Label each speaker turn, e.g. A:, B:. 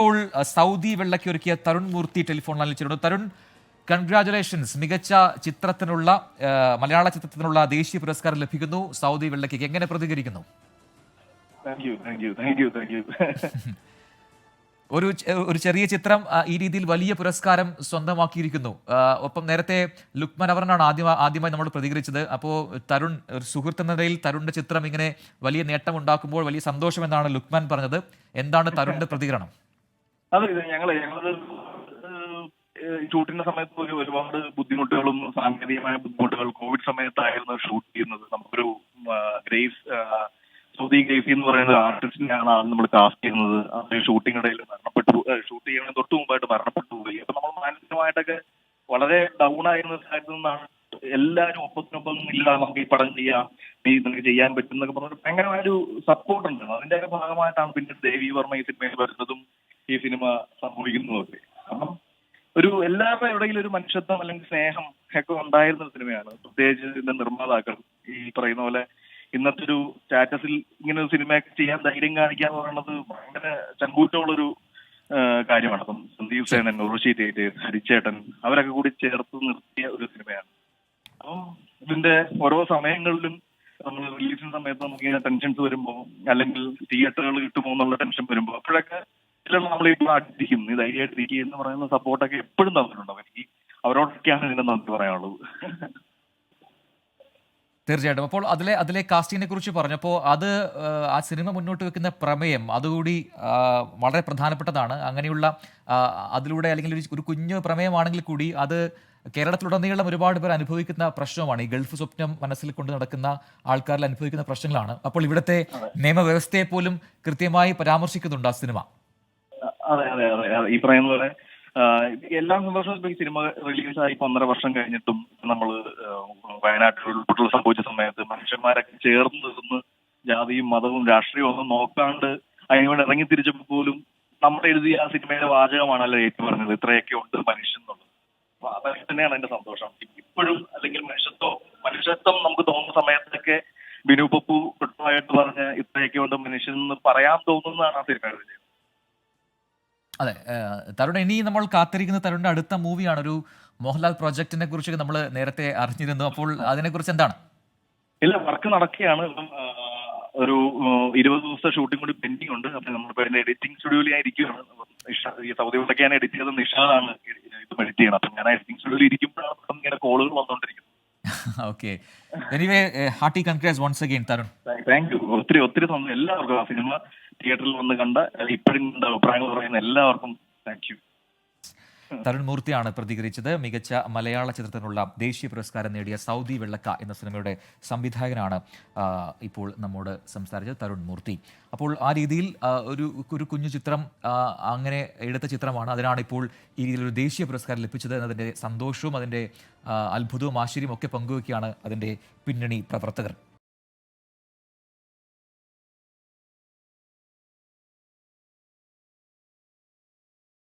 A: ഇപ്പോൾ സൗദി വെള്ളയ്ക്ക് ഒരുക്കിയ തരുൺ മൂർത്തി ടെലിഫോൺ ലൈനിൽ ചേരുന്നു. തരുൺ കൺഗ്രാചുലേഷൻസ് മികച്ച ചിത്രത്തിനുള്ള മലയാള ചിത്രത്തിനുള്ള ദേശീയ പുരസ്കാരം ലഭിക്കുന്നു. സൗദി വെള്ളയ്ക്ക് എങ്ങനെ പ്രതികരിക്കുന്നു? ഒരു ഒരു ചെറിയ ചിത്രം ഈ രീതിയിൽ വലിയ പുരസ്കാരം സ്വന്തമാക്കിയിരിക്കുന്നു. ഒപ്പം നേരത്തെ ലുക്മൻ അവറിനാണ് ആദ്യം ആദ്യമായി നമ്മൾ പ്രതികരിച്ചത്. അപ്പോൾ തരുൺ ഒരു സുഹൃത്ത് എന്ന നിലയിൽ തരുണിന്റെ ചിത്രം ഇങ്ങനെ വലിയ നേട്ടം ഉണ്ടാക്കുമ്പോൾ വലിയ സന്തോഷം എന്നാണ് ലുക്മാൻ പറഞ്ഞത്. എന്താണ് തരുണിന്റെ പ്രതികരണം?
B: അതെ ഇത് ഞങ്ങൾ ഞങ്ങളത് ഷൂട്ടിന്റെ സമയത്ത് ഒരു ഒരുപാട് ബുദ്ധിമുട്ടുകളും സാങ്കേതികമായ ബുദ്ധിമുട്ടുകൾ കോവിഡ് സമയത്തായിരുന്നു ഷൂട്ട് ചെയ്യുന്നത്. നമുക്കൊരു ഗ്രേസ് സ്വതി ഗ്രേസി എന്ന് പറയുന്ന ആർട്ടിസ്റ്റിനെയാണ് ആദ്യം നമ്മൾ കാസ്റ്റ് ചെയ്യുന്നത്. അത് ഷൂട്ടിംഗ് ഇടയിൽ മരണപ്പെട്ടു ഷൂട്ട് ചെയ്യുന്നതിന് തൊട്ട് മുമ്പായിട്ട് മരണപ്പെട്ടു പോയി. അപ്പൊ നമ്മൾ മാനസികമായിട്ടൊക്കെ വളരെ ഡൗൺ ആയിരുന്ന സ്ഥലത്ത് നിന്നാണ് എല്ലാവരും ഒപ്പത്തിനൊപ്പം ഇല്ല നമുക്ക് ഈ പടം ചെയ്യാം നീ നിനക്ക് ചെയ്യാൻ പറ്റും എന്നൊക്കെ പറഞ്ഞിട്ട് ഭയങ്കരമായൊരു സപ്പോർട്ട് ഉണ്ടായിരുന്നു അതിന്റെ ഒക്കെ ഭാഗമായിട്ടാണ് പിന്നെ ദേവി വർമ്മ ഈ സിനിമയിൽ വരുന്നതും ഈ സിനിമ സംഭവിക്കുന്നതൊക്കെ. കാരണം ഒരു എല്ലാവരുടെ ഇടയിൽ ഒരു മനുഷ്യത്വം അല്ലെങ്കിൽ സ്നേഹം ഒക്കെ ഉണ്ടായിരുന്ന ഒരു സിനിമയാണ്. പ്രത്യേകിച്ച് ഇതിന്റെ നിർമ്മാതാക്കൾ ഈ പറയുന്ന പോലെ ഇന്നത്തെ ഒരു സ്റ്റാറ്റസിൽ ഇങ്ങനെ ഒരു സിനിമയൊക്കെ ചെയ്യാൻ ധൈര്യം കാണിക്കുക എന്ന് പറയുന്നത് ഭയങ്കര ചങ്കൂറ്റമുള്ളൊരു കാര്യമാണ്. അപ്പം സന്ദീപ് സേനൻ ഉറുഷി തേറ്റ് ഹരിച്ചേട്ടൻ അവരൊക്കെ കൂടി ചേർത്ത് നിർത്തിയ ഒരു സിനിമയാണ്. അപ്പം ഇതിന്റെ ഓരോ സമയങ്ങളിലും നമ്മൾ റിലീസിന് സമയത്ത് നമുക്ക് ഇങ്ങനെ ടെൻഷൻസ് വരുമ്പോ അല്ലെങ്കിൽ തിയേറ്ററുകൾ കിട്ടുമോ എന്നുള്ള ടെൻഷൻ വരുമ്പോ അപ്പോഴൊക്കെ ചിലർ നമ്മൾ ഇപ്പോൾ അടിക്കും നീ ധൈര്യമായിട്ട് ഇരിക്കുക എന്ന് പറയുന്ന സപ്പോർട്ടൊക്കെ എപ്പോഴും തന്നിട്ടുണ്ടാവും എനിക്ക് അവരോടൊക്കെയാണ് ഇതിന്റെ നന്ദി പറയാനുള്ളത്.
A: തീർച്ചയായിട്ടും. അപ്പോൾ അതിലെ അതിലെ കാസ്റ്റിങ്ങിനെ കുറിച്ച് പറഞ്ഞപ്പോൾ അത് ആ, സിനിമ മുന്നോട്ട് വെക്കുന്ന പ്രമേയം അതുകൂടി വളരെ പ്രധാനപ്പെട്ടതാണ്. അങ്ങനെയുള്ള അതിലൂടെ അല്ലെങ്കിൽ ഒരു- ഒരു കുഞ്ഞു പ്രമേയമാണെങ്കിൽ കൂടി അത് കേരളത്തിലുടനീളം ഒരുപാട് പേർ അനുഭവിക്കുന്ന പ്രശ്നമാണ് ഈ ഗൾഫ് സ്വപ്നം മനസ്സിൽ കൊണ്ട് നടക്കുന്ന ആൾക്കാരിൽ അനുഭവിക്കുന്ന പ്രശ്നങ്ങളാണ്. അപ്പോൾ ഇവിടുത്തെ നിയമവ്യവസ്ഥയെ പോലും കൃത്യമായി പരാമർശിക്കുന്നുണ്ട് ആ സിനിമ.
B: അതെ അതെ അതെ അതെ. ഈ പറയുന്ന പോലെ എല്ലാ സന്തോഷവും ഈ സിനിമ റിലീസ് ആയി ഒന്നര വർഷം കഴിഞ്ഞിട്ടും നമ്മൾ വയനാട്ടിൽ ഉൾപ്പെട്ടുള്ള സംഭവിച്ച സമയത്ത് മനുഷ്യന്മാരൊക്കെ ചേർന്ന് നിന്ന് ജാതിയും മതവും രാഷ്ട്രീയവും ഒന്നും നോക്കാണ്ട് അതിനുവേണ്ടി ഇറങ്ങി തിരിച്ചപ്പോൾ പോലും നമ്മൾ എഴുതിയ ആ സിനിമയുടെ വാചകമാണല്ലോ ഏറ്റു പറഞ്ഞത് ഇത്രയൊക്കെ ഉണ്ട് മനുഷ്യൻ എന്നുള്ളത്. അപ്പൊ തന്നെയാണ് എന്റെ സന്തോഷം. ഇപ്പോഴും അല്ലെങ്കിൽ മനുഷ്യത്വം മനുഷ്യത്വം നമുക്ക് തോന്നുന്ന സമയത്തൊക്കെ ബിനു പപ്പു കൃത്യമായിട്ട് പറഞ്ഞ് ഇത്രയൊക്കെ ഉണ്ട് മനുഷ്യൻ എന്ന് പറയാൻ തോന്നുന്നതാണ് ആ സിനിമയുടെ എഴുതിയത്
A: അതെ തരുൺ ഇനി നമ്മൾ കാത്തിരിക്കുന്ന തരുണിന്റെ അടുത്ത മൂവിയാണ് ഒരു മോഹൻലാൽ പ്രോജക്റ്റിനെ കുറിച്ച് നമ്മൾ നേരത്തെ അറിഞ്ഞിരുന്നു. അപ്പോൾ അതിനെക്കുറിച്ച് എന്താണ്?
B: ഇല്ല വർക്ക് നടക്കുകയാണ്. ഒരു ഇരുപത് ദിവസത്തെ ഷൂട്ടിംഗ് കൂടി പെൻഡിങ് ഉണ്ട്. അപ്പൊ നമ്മളിപ്പോ അതിന്റെ എഡിറ്റിംഗ് സ്റ്റുഡിയോയിൽ ഞാൻ ഇരിക്കുകയാണ് ഈ സൗദി ഉണ്ടൊക്കെ ഞാൻ എഡിറ്റ് ചെയ്തത് നിഷാദാണ്. ഇത് എഡിറ്റ് ചെയ്യണം. അപ്പൊ ഞാൻ എഡിറ്റിംഗ് സ്റ്റുഡിയോയിൽ ഇരിക്കുമ്പോഴാണ് ഇങ്ങനെ കോളുകൾ വന്നുകൊണ്ടിരിക്കുന്നത്.
A: Okay anyway hearty congrats once again Tarun.
B: Thank you ഒത്തിരി ഒത്തിരി സന്തോഷം എല്ലാവർക്കും ആ സിനിമ തിയേറ്ററിൽ വന്ന് കണ്ട ഇപ്പോഴും കണ്ട അഭിപ്രായങ്ങൾ പറയുന്ന എല്ലാവർക്കും താങ്ക് യു
A: തരുൺ മൂർത്തിയാണ് പ്രതികരിച്ചത്. മികച്ച മലയാള ചിത്രത്തിനുള്ള ദേശീയ പുരസ്കാരം നേടിയ സൗദി വെള്ളക്ക എന്ന സിനിമയുടെ സംവിധായകനാണ് ഇപ്പോൾ നമ്മോട് സംസാരിച്ചത് തരുൺ മൂർത്തി. അപ്പോൾ ആ രീതിയിൽ ഒരു ഒരു കുഞ്ഞു ചിത്രം അങ്ങനെ എടുത്ത ചിത്രമാണ്. അതിനാണ് ഇപ്പോൾ ഈ രീതിയിൽ ഒരു ദേശീയ പുരസ്കാരം ലഭിച്ചത് എന്നതിന്റെ സന്തോഷവും അതിന്റെ അത്ഭുതവും ആശ്ചര്യവും ഒക്കെ പങ്കുവയ്ക്കുകയാണ് അതിന്റെ പിന്നണി പ്രവർത്തകർ.